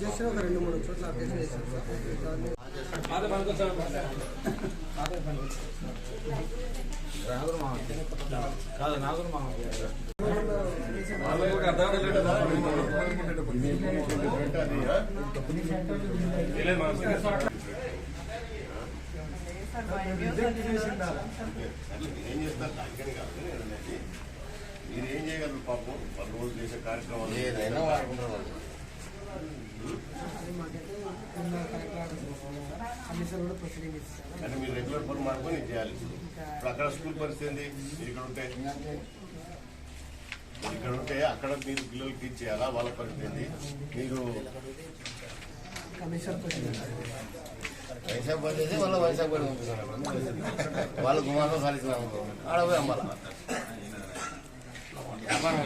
చేసిన ఒక రెండు మూడు చోట్ల అప్డేషన్ చేశాను సార్ దాన్ని ఏం చేస్తారు? దానికని కాదు. నేను అనేది. మీరు ఏం చేయగలరు పాపం? పది రోజులు చేసే కార్యక్రమాలు. ఏదైనా అది మాకైతే కింద కలెక్టర్ ఆఫీస్ ఉంది సార్. కమిషనర్ కూడా ప్రొసీడింగ్ ఇస్తారు కానీ మీరు రెగ్యులర్ మానుకొని ఇది చేయాలి. ఇప్పుడు అక్కడ స్కూల్ పరిస్థితి ఏంది? మీరు ఇక్కడ ఉంటే మీరు ఇక్కడ ఉంటే అక్కడ మీరు పిల్లలకి టీచ్ చేయాలా? వాళ్ళ పరిస్థితి ఏంది? మీరు కమిషనర్ ప్రొసీడింగ్ వైశాఖ పని చేసి వాళ్ళ వైశాఖ పని పంపిస్తున్నారు వాళ్ళ గుమాలో కలిసినాము ఆడ పోయి అమ్మాలి? వ్యాపారం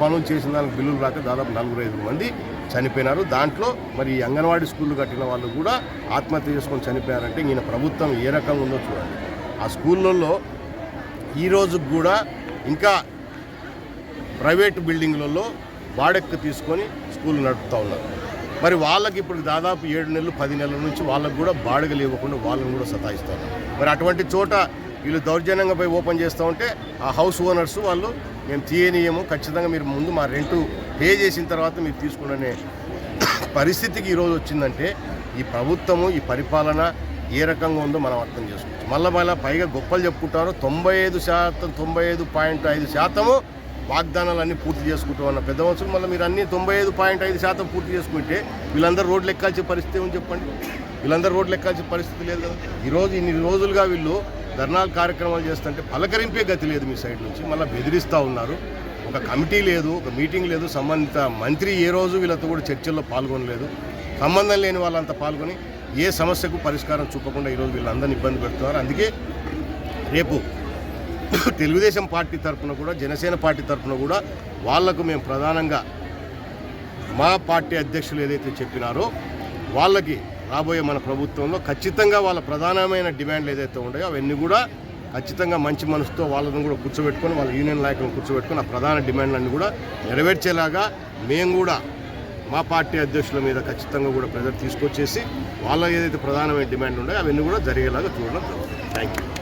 పనులు చేసిన దానికి బిల్లులు రాక దాదాపు నలుగురు ఐదు మంది చనిపోయినారు. దాంట్లో మరి అంగన్వాడీ స్కూళ్ళు కట్టిన వాళ్ళు కూడా ఆత్మహత్య చేసుకొని చనిపోయారంటే ఈయన ప్రభుత్వం ఏ రకంగా ఉందో చూడండి. ఆ స్కూళ్ళల్లో ఈ కూడా ఇంకా ప్రైవేట్ బిల్డింగ్లలో వాడెక్కు తీసుకొని స్కూల్ నడుపుతూ ఉన్నారు. మరి వాళ్ళకి ఇప్పుడు దాదాపు ఏడు నెలలు పది నెలల నుంచి వాళ్ళకు కూడా బాడుగలు ఇవ్వకుండా వాళ్ళని కూడా సతాయిస్తారు మరి అటువంటి చోట వీళ్ళు దౌర్జన్యంగా పోయి ఓపెన్ చేస్తూ ఉంటే ఆ హౌస్ ఓనర్స్ వాళ్ళు మేము తీయనీయము ఖచ్చితంగా మీరు ముందు మా రెంటు పే చేసిన తర్వాత మీరు తీసుకునే పరిస్థితికి ఈరోజు వచ్చిందంటే ఈ ప్రభుత్వము ఈ పరిపాలన ఏ రకంగా ఉందో మనం అర్థం చేసుకోవచ్చు. మళ్ళీ మళ్ళీ పైగా గొప్పలు చెప్పుకుంటారు తొంభై ఐదు శాతం తొంభై ఐదు పాయింట్ ఐదు శాతము వాగ్దానాలన్నీ పూర్తి చేసుకుంటాం అన్న పెద్ద మనుషులు మళ్ళీ మీరు అన్ని తొంభై ఐదు పాయింట్ ఐదు శాతం పూర్తి చేసుకుంటే వీళ్ళందరూ రోడ్లు ఎక్కాల్సిన పరిస్థితి ఏమని చెప్పండి? వీళ్ళందరూ రోడ్లు ఎక్కాల్సిన పరిస్థితి లేదు కదా. ఈరోజు ఇన్ని రోజులుగా వీళ్ళు ధర్నాలు కార్యక్రమాలు చేస్తుంటే పలకరింపే గతి లేదు మీ సైడ్ నుంచి. మళ్ళీ బెదిరిస్తూ ఉన్నారు. ఒక కమిటీ లేదు ఒక మీటింగ్ లేదు. సంబంధిత మంత్రి ఏ రోజు వీళ్ళతో కూడా చర్చల్లో పాల్గొనలేదు. సంబంధం లేని వాళ్ళంతా పాల్గొని ఏ సమస్యకు పరిష్కారం చూపకుండా ఈరోజు వీళ్ళందరినీ ఇబ్బంది పెడుతున్నారు. అందుకే రేపు తెలుగుదేశం పార్టీ తరఫున కూడా జనసేన పార్టీ తరఫున కూడా వాళ్ళకు మేము ప్రధానంగా మా పార్టీ అధ్యక్షులు ఏదైతే చెప్పినారో వాళ్ళకి రాబోయే మన ప్రభుత్వంలో ఖచ్చితంగా వాళ్ళ ప్రధానమైన డిమాండ్లు ఏదైతే ఉన్నాయో అవన్నీ కూడా ఖచ్చితంగా మంచి మనసుతో వాళ్ళని కూడా కూర్చోబెట్టుకొని వాళ్ళ యూనియన్ నాయకులను కూర్చోబెట్టుకొని ఆ ప్రధాన డిమాండ్లన్నీ కూడా నెరవేర్చేలాగా మేము కూడా మా పార్టీ అధ్యక్షుల మీద ఖచ్చితంగా కూడా ప్రజలు తీసుకొచ్చేసి వాళ్ళ ఏదైతే ప్రధానమైన డిమాండ్ ఉన్నాయో అవన్నీ కూడా జరిగేలాగా చూడడం జరుగుతుంది. Thank you